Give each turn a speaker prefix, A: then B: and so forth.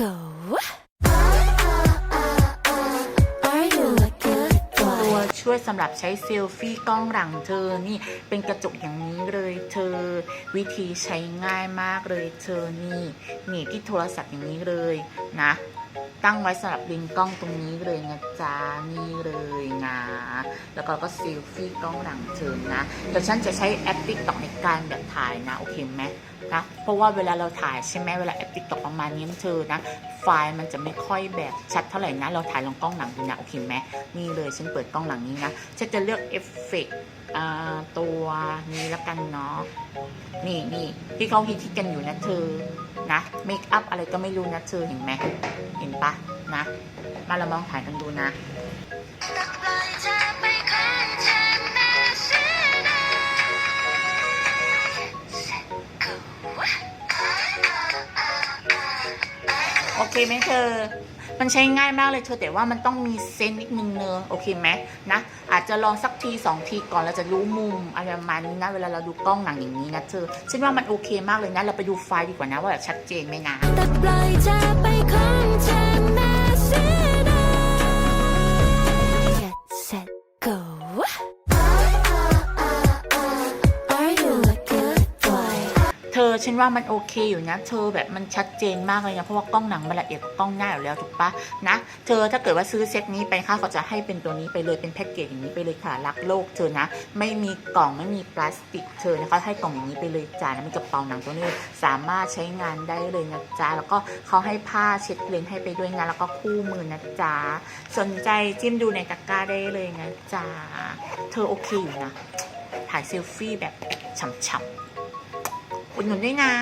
A: go ตัวช่วยสำหรับใช้เซลฟี่กล้องหลังเธอนี่เป็นกระจกอย่างนี้เลยเธอ วิธีใช้ง่ายมากเลยเธอนี่หนีบที่โทรศัพท์อย่างนี้เลยนะ ตั้งไว้สำหรับลิงกล้องตรงนี้เลยนะจ๊ะนี่เลยนะแล้วก็ก็เซลฟี่กล้องหลังเธอนะเดี๋ยวฉันจะใช้แอปติ๊กต็อกในการแบบถ่ายนะโอเคไหมนะเพราะว่าเวลาเราถ่ายใช่ไหมเวลาแอปติ๊กต็อกประมาณนี้เธอนะ ไฟล์มันจะไม่ค่อยแบบชัดเท่าไหร่นะ เราถ่ายลงกล้องหลังดูนะโอเคไหมนี่เลยฉันเปิดกล้องหลังนี้นะฉันจะเลือกเอฟเฟกต์ตัวนี้แล้วกันเนาะนี่นี่ที่เขาฮิตกันอยู่นะเธอนะเมคอัพอะไรก็ไม่รู้นะเธอเห็นไหมเห็นปะนะ มาเรามองถ่ายกันดูนะ เคไหมเธอ มันใช้ง่ายมากเลยเธอแต่ว่ามันต้องมีเซนส์นิดนึงเนอะโอเคไหมนะ อาจจะลองสักทีสองทีก่อนเราจะรู้มุมอะไรประมาณนี้นะ เวลาเราดูกล้องหนังอย่างนี้นะเธอฉันว่ามันโอเคมากเลยนะ เราไปดูไฟล์ดีกว่านะว่าแบบชัดเจนไหมนะ อฉันว่ามันโอเคอยู่นะ เธอแบบมันชัดเจนมากเลยนะเพราะว่ากล้องหนังมันละเอียดกว่ากล้องหน้าอยู่แล้วถูกปะนะเธอถ้าเกิดว่าซื้อเซตนี้ไปค่ะเขาจะให้เป็นตัวนี้ไปเลยเป็นแพ็กเกจอย่างนี้ไปเลยค่ะรักโลกเธอนะ ไม่มีกล่องไม่มีพลาสติกเธอนะเขาให้กล่องอย่างนี้ไปเลยจ้านะมีกระเป๋าหนังตัวนี้สามารถใช้งานได้เลยนะจ๊ะแล้วก็เขาให้ผ้าเช็ดเลนให้ไปด้วยนะแล้วก็คู่มือนะจ๊ะสนใจจิ้มดูในตะกร้าได้เลยนะจ๊ะเธอโอเคอยู่นะถ่ายเซลฟี่แบบฉ่ำๆ อุดหนุนด้วยนะ